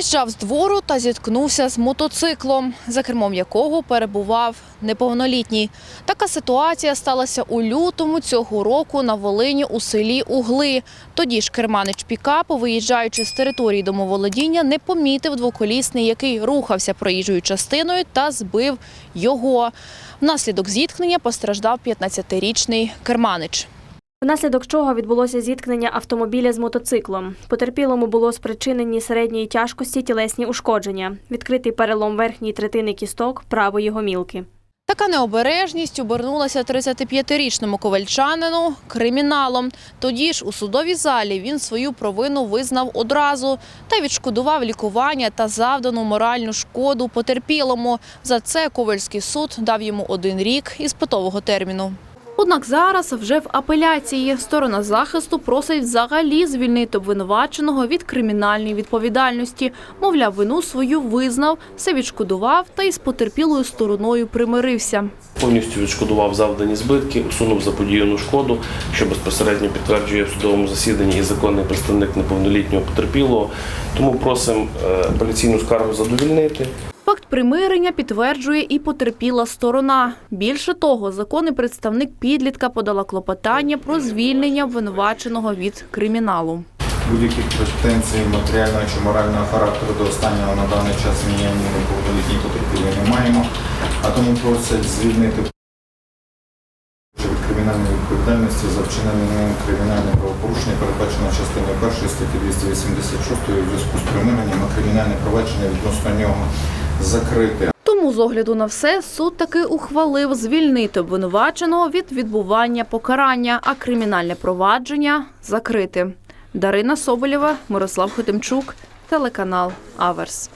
Виїжджав з двору та зіткнувся з мотоциклом, за кермом якого перебував неповнолітній. Така ситуація сталася у лютому цього року на Волині у селі Угли. Тоді ж керманич пікапу, виїжджаючи з території домоволодіння, не помітив двоколісний, який рухався проїжджою частиною та збив його. Внаслідок зіткнення постраждав 15-річний керманич. Внаслідок чого відбулося зіткнення автомобіля з мотоциклом. Потерпілому було спричинені середньої тяжкості тілесні ушкодження, відкритий перелом верхньої третини кісток правої гомілки. Така необережність обернулася 35-річному ковальчанину криміналом. Тоді ж у судовій залі він свою провину визнав одразу та відшкодував лікування та завдану моральну шкоду потерпілому. За це Ковальський суд дав йому один рік іспитового терміну. Однак зараз вже в апеляції сторона захисту просить взагалі звільнити обвинуваченого від кримінальної відповідальності. Мовляв, вину свою визнав, все відшкодував та із потерпілою стороною примирився. Повністю відшкодував завдані збитки, усунув заподіяну шкоду, що безпосередньо підтверджує в судовому засіданні і законний представник неповнолітнього потерпілого. Тому просимо е, апеляційну скаргу задовільнити. Факт примирення підтверджує і потерпіла сторона. Більше того, законний представник підлітка подала клопотання про звільнення обвинуваченого від криміналу. Будь-яких претензій матеріального чи морального характеру до останнього на даний час ніякої неповнолітній потерпілої не маємо, а тому просять звільнити від кримінальної відповідальності за вчинення ним кримінальне правопорушення, передбачено частиною 1 статті 286 у зв'язку з примиренням, а кримінальне провадження відносно нього закрите. Тому з огляду на все суд таки ухвалив звільнити обвинуваченого від відбування покарання, а кримінальне провадження закрити. Дарина Соболєва, Мирослав Хотимчук, телеканал Аверс.